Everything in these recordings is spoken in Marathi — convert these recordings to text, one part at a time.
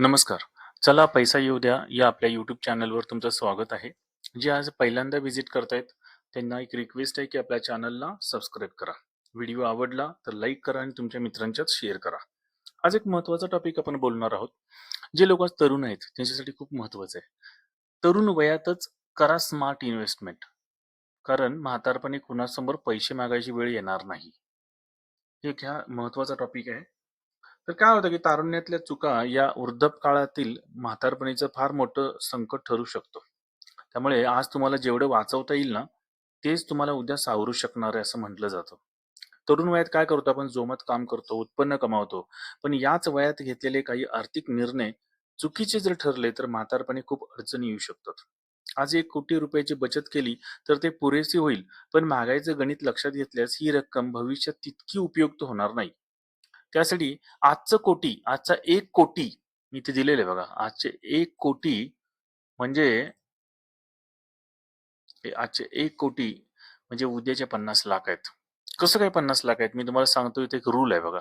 नमस्कार. चला पैसा येऊ द्या या आपल्या यूट्यूब चॅनलवर तुमचं स्वागत आहे. जे आज पहिल्यांदा व्हिजिट करतायत त्यांना एक रिक्वेस्ट आहे की आपल्या चॅनलला सबस्क्राईब करा. व्हिडिओ आवडला तर लाईक करा आणि तुमच्या मित्रांच्यात शेअर करा. आज एक महत्त्वाचा टॉपिक आपण बोलणार आहोत. जे लोक आज तरुण आहेत त्यांच्यासाठी खूप महत्त्वाचं आहे. तरुण वयातच करा स्मार्ट इन्व्हेस्टमेंट. कारण म्हातारपणी कुणासमोर पैसे मागायची वेळ येणार नाही. एक ह्या महत्त्वाचा टॉपिक आहे. तर काय होतं की तारुण्यातल्या चुका या वृद्धकाळातील म्हातारपणीचं फार मोठं संकट ठरू शकतो. त्यामुळे आज तुम्हाला जेवढं वाचवता येईल ना, तेच तुम्हाला उद्या सावरू शकणार आहे असं म्हटलं जातं. तरुण वयात काय करतो आपण जोमात काम करतो, उत्पन्न कमावतो. पण याच वयात घेतलेले काही आर्थिक निर्णय चुकीचे जर ठरले तर म्हातारपणी खूप अडचणी येऊ शकतात. आज एक कोटी रुपयाची बचत केली तर ते पुरेसे होईल, पण महागाईचं गणित लक्षात घेतल्यास ही रक्कम भविष्यात तितकी उपयुक्त होणार नाही. त्यासाठी आजचं कोटी, आजचा एक कोटी मी इथे दिलेलं आहे बघा. आजचे एक कोटी म्हणजे आजचे एक कोटी म्हणजे उद्याचे पन्नास लाख आहेत. कसं काय पन्नास लाख आहेत? मी तुम्हाला सांगतो इथे एक रूल आहे बघा.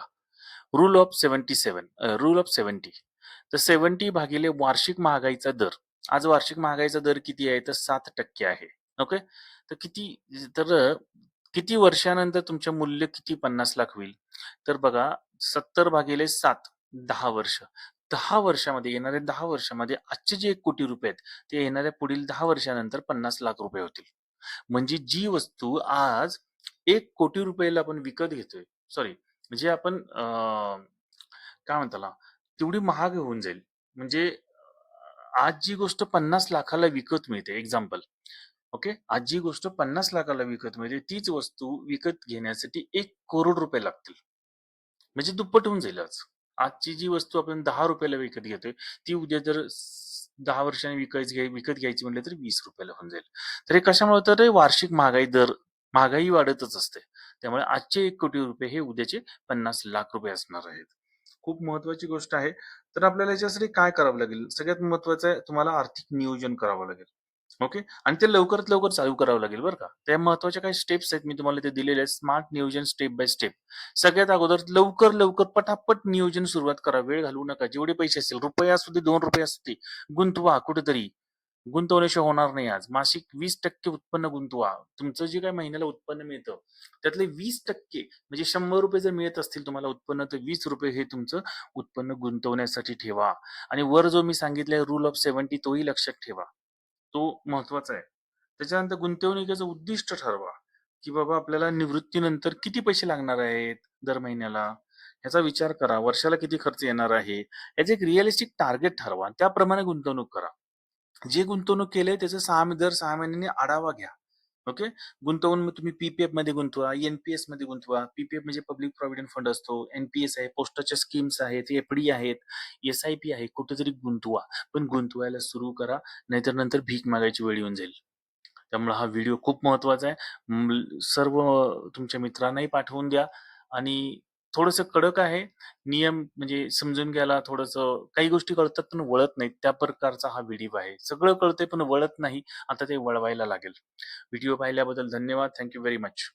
Rule of seventy seven rule of 70. तर 70 भागिले वार्षिक महागाईचा दर. आज वार्षिक महागाईचा दर किती आहे? तर सात टक्के आहे. ओके. तर किती तर किती वर्षानंतर तुमचे मूल्य किती 50 लाख होईल? तर बघा 70 भागिले 7 10 वर्ष. दहा वर्षामध्ये येणाऱ्या दहा वर्षामध्ये आजचे जे एक कोटी रुपये आहेत, ते येणाऱ्या पुढील दहा वर्षानंतर 50 लाख रुपये होतील. म्हणजे जी वस्तू आज एक कोटी रुपयाला आपण विकत घेतोय, सॉरी म्हणजे आपण काय म्हणताला तेवढी महाग होऊन जाईल. म्हणजे आज जी गोष्ट 50 लाखाला विकत मिळते एक्झाम्पल. ओके. आज जी गोष्ट 50 लाखाला विकत मिळते, तीच वस्तू विकत घेण्यासाठी एक करोड रुपये लागतील. म्हणजे दुप्पट होऊन जाईल आज. आजची जी वस्तू आपण दहा रुपयाला विकत घेतोय, ती उद्या जर दहा वर्षांनी विकायची घ्याय विकत घ्यायची म्हटलं तर वीस रुपयाला होऊन जाईल. तर हे कशामुळे तर वार्षिक महागाई दर, महागाई वाढतच असते. त्यामुळे आजचे एक कोटी रुपये हे उद्याचे 50 लाख रुपये असणार आहेत. खूप महत्वाची गोष्ट आहे. तर आपल्याला याच्यासाठी काय करावं लागेल? सगळ्यात महत्त्वाचं आहे तुम्हाला आर्थिक नियोजन करावं लागेल. ओके. आणि ते लवकरात लवकर चालू करावं लागेल बरं का. त्या महत्त्वाच्या काही स्टेप्स आहेत मी तुम्हाला ते दिलेले आहेत. स्मार्ट नियोजन स्टेप बाय स्टेप. सगळ्यात अगोदर लवकर, लवकर पटापट नियोजन सुरुवात करा. वेळ घालवू नका. जेवढे पैसे असतील रुपये असू दे, ₹2 असू दे, गुंतवा कुठेतरी. गुंतवल्याशिवाय होणार नाही आज. मासिक 20% उत्पन्न गुंतवा. तुमचं जे काही महिन्याला उत्पन्न मिळतं, त्यातले 20% म्हणजे ₹100 जर मिळत असतील तुम्हाला उत्पन्न, तर ₹20 हे तुमचं उत्पन्न गुंतवण्यासाठी ठेवा. आणि वर जो मी सांगितलाय रूल ऑफ 70 तोही लक्षात ठेवा. तो महत्त्वाचा आहे. त्याच्यानंतर गुंतवणुकीचं उद्दिष्ट ठरवा, की बाबा आपल्याला निवृत्तीनंतर किती पैसे लागणार आहेत दर महिन्याला, ह्याचा विचार करा. वर्षाला किती खर्च येणार आहे, याचं एक रिअलिस्टिक टार्गेट ठरवा. त्याप्रमाणे गुंतवणूक करा. जे गुंतवणूक केलंय त्याचा 6 दर 6 महिन्यांनी आढावा घ्या. ओके. गुंतवणूक तुम्ही पीपीएफमध्ये गुंतवा, एनपीएसमध्ये गुंतवा. पीपीएफ म्हणजे पब्लिक प्रॉव्हिडंट फंड असतो. एनपीएस आहे, पोस्टाच्या स्कीम्स आहेत, एफडी आहेत, एस-आय-पी आहे. कुठेतरी गुंतवा. पण गुंतवायला सुरू करा, नाहीतर नंतर भीक मागायची वेळ येऊन जाईल. त्यामुळे हा व्हिडिओ खूप महत्त्वाचा आहे. सर्व तुमच्या मित्रांनाही पाठवून द्या आणि थोडंसं कडक आहे. नियम म्हणजे समजून घ्यायला थोडंसं काही गोष्टी कळतात पण वळत नाहीत. त्या प्रकारचा हा व्हिडिओ आहे. सगळं कळतंय पण वळत नाही. आता ते वळवायला लागेल. व्हिडिओ पाहिल्याबद्दल धन्यवाद. Thank you very much.